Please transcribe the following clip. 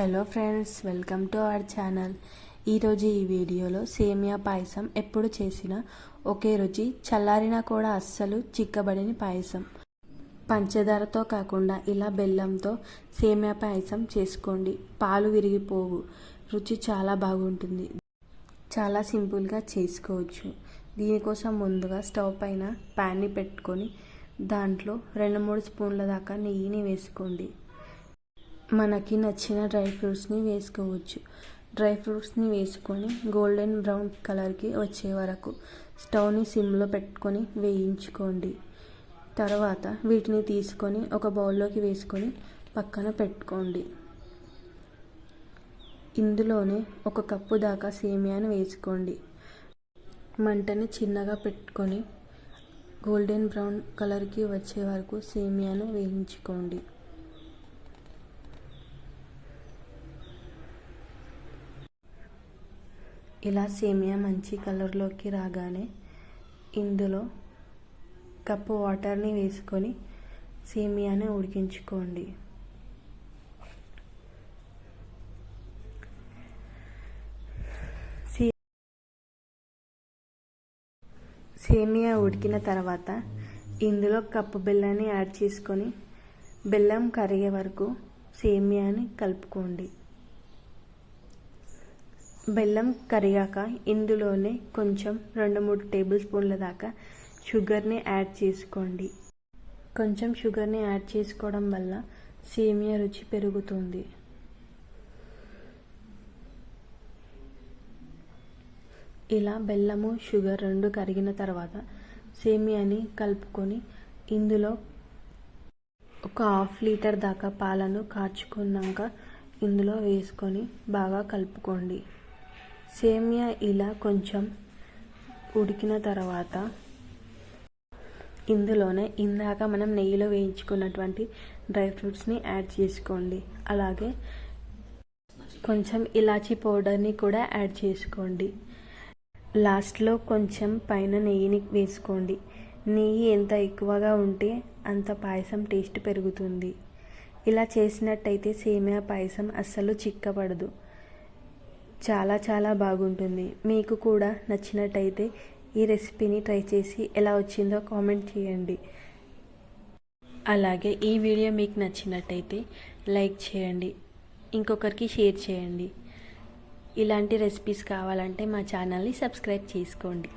Hello friends welcome to our channel. ఈరోజు ఈ వీడియోలో సేమియా పాయసం ఎప్పుడు చేసినా ఒకే రుచి చల్లారినా కూడా అస్సలు చిక్కబడిన పాయసం. పంచదారతో కాకుండా ఇలా బెల్లంతో సేమియా పాయసం చేసుకోండి. పాలు విరిగిపోవు రుచి చాలా బాగుంటుంది. చాలా సింపుల్గా చేసుకోవచ్చు. దీనికోసం ముందుగా స్టవ్ పైన ప్యాన్ని పెట్టుకొని దాంట్లో రెండు మూడు స్పూన్ల దాకా నెయ్యిని వేసుకోండి. మనకి నచ్చిన డ్రై ఫ్రూట్స్ని వేసుకోవచ్చు. డ్రై ఫ్రూట్స్ని వేసుకొని గోల్డెన్ బ్రౌన్ కలర్కి వచ్చే వరకు స్టవ్ని సిమ్లో పెట్టుకొని వేయించుకోండి. తర్వాత వీటిని తీసుకొని ఒక బౌల్లోకి వేసుకొని పక్కన పెట్టుకోండి. ఇందులోనే ఒక కప్పు దాకా సేమియాను వేసుకోండి. మంటని చిన్నగా పెట్టుకొని గోల్డెన్ బ్రౌన్ కలర్కి వచ్చే వరకు సేమియాను వేయించుకోండి. ఇలా సేమియా మంచి కలర్లోకి రాగానే ఇందులో కప్పు వాటర్ని వేసుకొని సేమియాని ఉడికించుకోండి. సేమియా ఉడికిన తర్వాత ఇందులో కప్పు బెల్లాన్ని యాడ్ చేసుకొని బెల్లం కరిగే వరకు సేమియాని కలుపుకోండి. బెల్లం కరిగాక ఇందులోనే కొంచెం రెండు మూడు టేబుల్ స్పూన్ల దాకా షుగర్ని యాడ్ చేసుకోండి. కొంచెం షుగర్ని యాడ్ చేసుకోవడం వల్ల సేమియా రుచి పెరుగుతుంది. ఇలా బెల్లము షుగర్ రెండు కరిగిన తర్వాత సేమియాని కలుపుకొని ఇందులో ఒక హాఫ్ లీటర్ దాకా పాలను కాచుకున్నాక ఇందులో వేసుకొని బాగా కలుపుకోండి. సేమియా ఇలా కొంచెం ఉడికిన తర్వాత ఇందులోనే ఇందాక మనం నెయ్యిలో వేయించుకున్నటువంటి డ్రై ఫ్రూట్స్ని యాడ్ చేసుకోండి. అలాగే కొంచెం ఇలాచీ పౌడర్ని కూడా యాడ్ చేసుకోండి. లాస్ట్లో కొంచెం పైన నెయ్యిని వేసుకోండి. నెయ్యి ఎంత ఎక్కువగా ఉంటే అంత పాయసం టేస్ట్ పెరుగుతుంది. ఇలా చేసినట్టయితే సేమియా పాయసం అస్సలు చిక్కపడదు. చాలా చాలా బాగుంటుంది. మీకు కూడా నచ్చినట్టయితే ఈ రెసిపీని ట్రై చేసి ఎలా వచ్చిందో కామెంట్ చేయండి. అలాగే ఈ వీడియో మీకు నచ్చినట్టయితే లైక్ చేయండి. ఇంకొకరికి షేర్ చేయండి. ఇలాంటి రెసిపీస్ కావాలంటే మా ఛానల్ని సబ్స్క్రైబ్ చేసుకోండి.